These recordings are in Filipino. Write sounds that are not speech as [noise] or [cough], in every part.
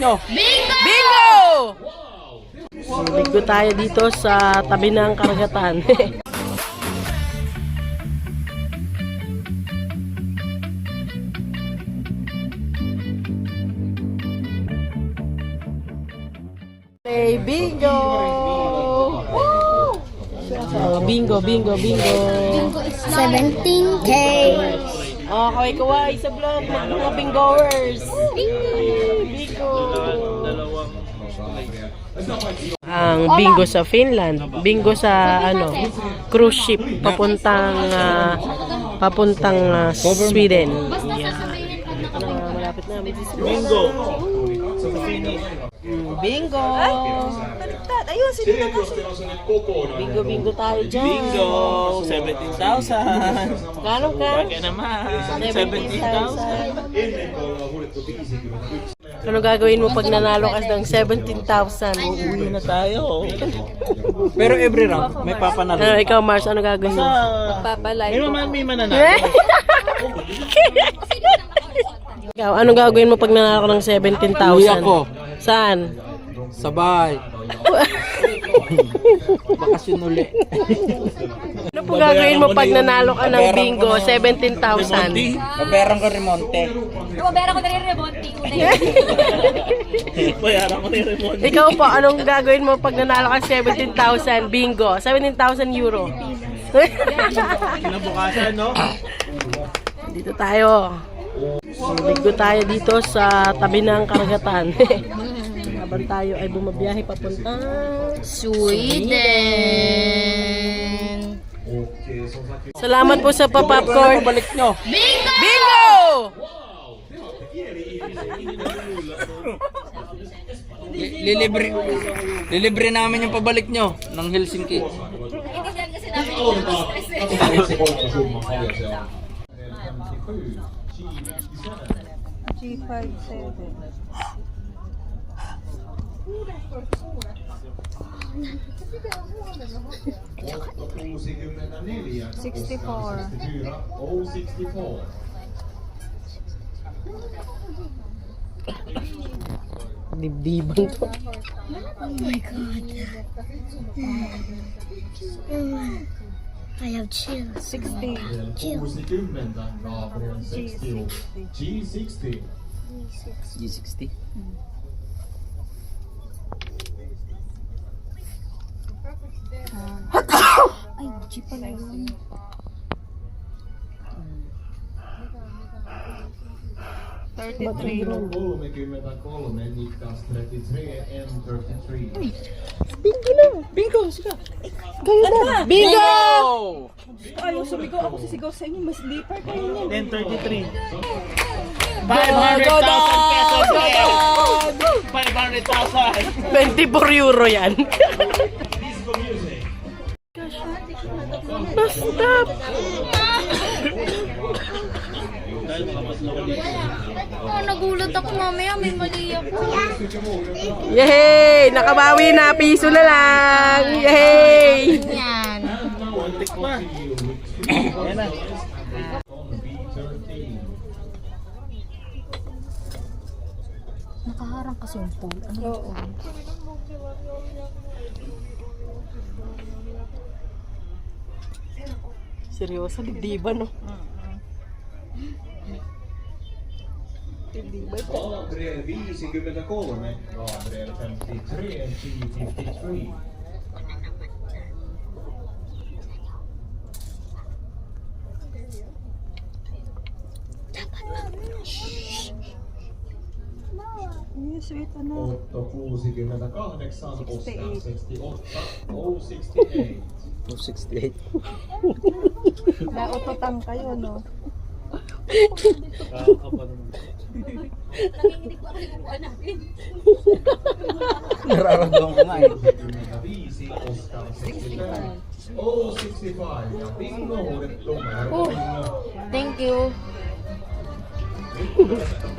No. Bingo! Bingo tayo dito sa tabi ng karagatan. [laughs] Play bingo! Woo! Oh, bingo, bingo, bingo. 17K. Oh, kaway kaway sa vlog ng mga bingoers. Ang bingo sa Finland, bingo sa ano, cruise ship papuntang ah, papuntang ah, Sweden. Yeah. Ah, malapit na, bingo. Bingo. Ayun, sino na kasi? Bingo, bingo tayo dyan. Bingo! 17,000! Kano ka? Kaya naman! 17,000! 17,000. Ano gagawin mo pag nanalo ka ng 17,000? Uuwi na tayo! Pero every round, may papanalo. Ano, ikaw Mars, ano gagawin mo? Papalay. May maman may mananalo. [laughs] Ikaw, ano gagawin mo pag nanalo ka ng 17,000? Uwi ako. Saan? Sabay. [laughs] Bakasyon uli. Ano po gagawin mo pag nanalo ka ng bingo, 17,000? Babayaran ko remonte. Kumabera ko na rin remonte Bayaran ko na yung remote. [laughs] Ikaw po, anong gagawin mo pag nanalo ka ng 17,000 bingo? 17,000 euro. Kinabukasan, no? dito tayo. Bingo tayo dito sa tabi ng karagatan. [laughs] Habang tayo ay bumabiyahe papunta. Sweden. Salamat po sa pa-popcorn. Balik nyo. Bingo! Li- Lilibre. Lilibre namin yung pabalik nyo ng Helsinki. 64. 64. Oh my god. I have chills. 60. Chills. G60. G60. G60. Ay, G pala yun. Bingo! Ayaw sumigaw ako sisigaw sa inyo. Mas deeper kayo niyan. 1033. 500,000 pesos ngayon! 500,000! 24 euro yan. Stop! Oh, nagulat ako mamaya. May mali ako. Yay! Nakabawi na. Piso na lang. Yay! Yan. Kontik pa. Ayan na. Nakaharang pool. Ano Oo. Seryoso, dibdiban no? Dibdiban. Gabriel 53, Gabriel 53 and Chi 53. Yes, sweet, ano? Otto 68, Oskar 68, O 68. 268. Nautotan kayo, no? Nararamdaman ko nga eh. 65, Oskar 65. O 65. Bingo ulit numero. Thank you.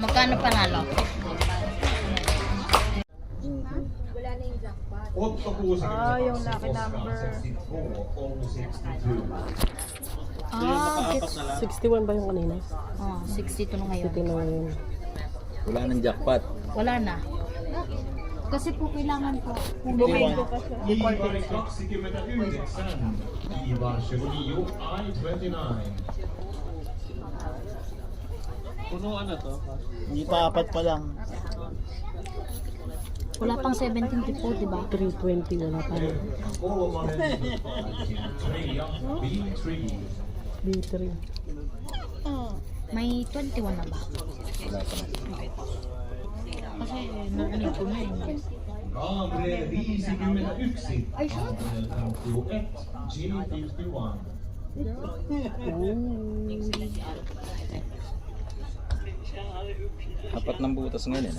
Magkano panalo? Otto 68, Ah, yung lucky number. 64, O 62. Ah, gets. 61 ba yung kanina? Oh, 62 na ngayon. Ito na yun. Wala nang jackpot. Wala na. Kasi po kailangan ko. Ivar 29. Ivar 29 I-29. Hindi pa apat pa lang. Wala pang 17 po, di ba? 320 wala pa rin. B3. B3. May 21 na ba? Kasi narinig ko na yun. 51. Gabriel 51. G51. Apat ng butas ngayon. Eh.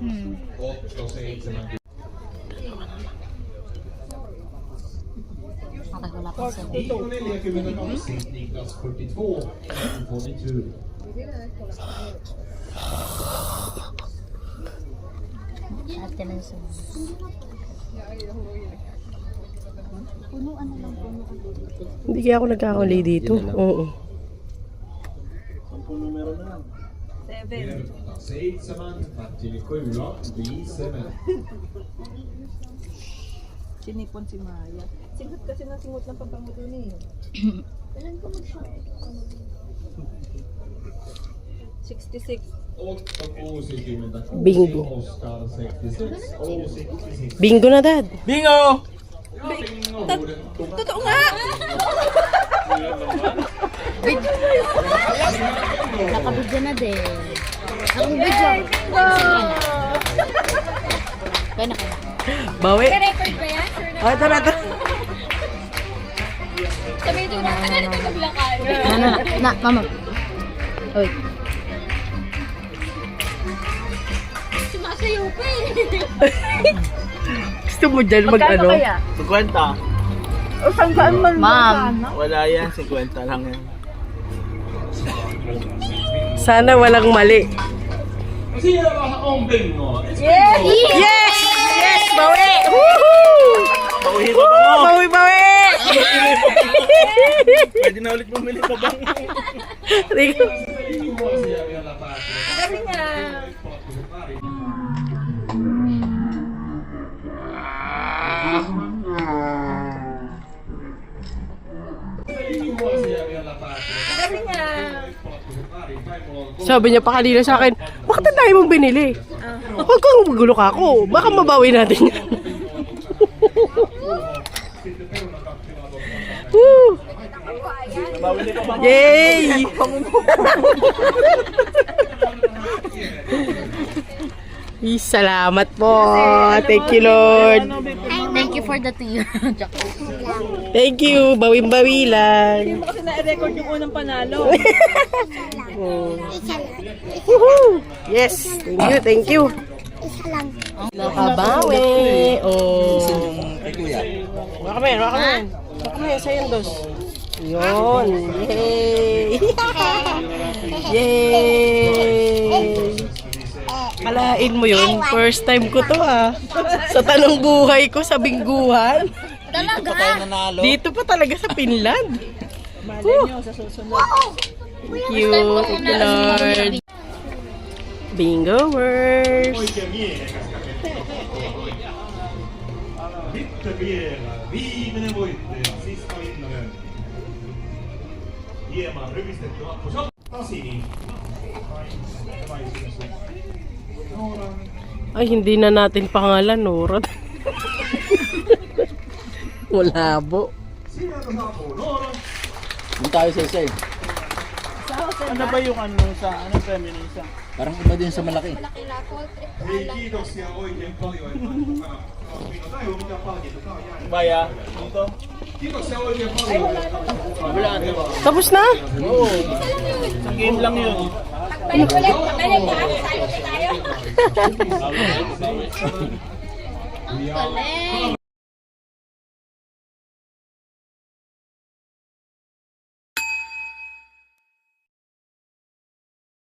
Hmm. 8 6 Okay, wala pang 7. Cornelia 46. Niklas 42. 42. Ate na yung Hindi kaya ako nagkakuli dito. Oo. Seitsemän, Martin 7, B7. Sinipon si Maya. Singot kasi ng singot ng pabango dun eh. [coughs] 66. 860. Bingo. Oskar 66. O66. Bingo na, Dad. Bingo! Totoo nga! [laughs] Nakabidya na din. Ang video. Kaya na kaya. Bawi. record ba yan? Sure na. Ah, tara, tara. Sabihin ko na, ano na maglakad? Ano na, na, mama. Uy. Sumasayaw pa eh. Gusto mo dyan mag ano? 50. O saan saan man Ma'am. Wala yan. 50 lang yan. Sana walang mali. Yes! Yes! Yes! Bawi! Woohoo! Pauhin pa ba mo? Bawi, bawi! Pwede na ulit bumili pa ba? Rico. Gabi nga. Sabi niya pa kanina sa akin, bakit ang dami mong binili? Huwag kang magulo ka ako. Baka mabawi natin yan. [laughs] Woo! Yay! [laughs] Ay, Salamat po. Thank you, Lord. Thank you for the tea. [laughs] Joke. Thank you. Bawing-bawi lang. Hindi mo kasi na-record yung unang panalo. [laughs] Woohoo! Yes. Thank you, thank you. Nakabawi. Oh. Kay kuya. Wala kami, wala kami. Wala kami, sa yung dos. Yun. Yay! [laughs] Yay! Kalain mo yun, first time ko to ah. Sa tanong buhay ko sa bingguhan. Talaga? Tayo nanalo. Dito pa talaga sa Finland. Malay nyo sa susunod. Thank you, thank you Lord. Bingo words. Ay, hindi na natin pangalan, Nora. [laughs] Saapuu Noora. Doon tayo sa isa eh. Ano ba yung ano sa ano premyo ng isa? Parang iba din sa malaki. Mitään palkinto, tää on jäänyt. Baya, dito. Wala ano. Tapos na? Oo. Isang game lang yun. Balik ulit. Balik ha. Salo tayo. [laughs] Ja Galing.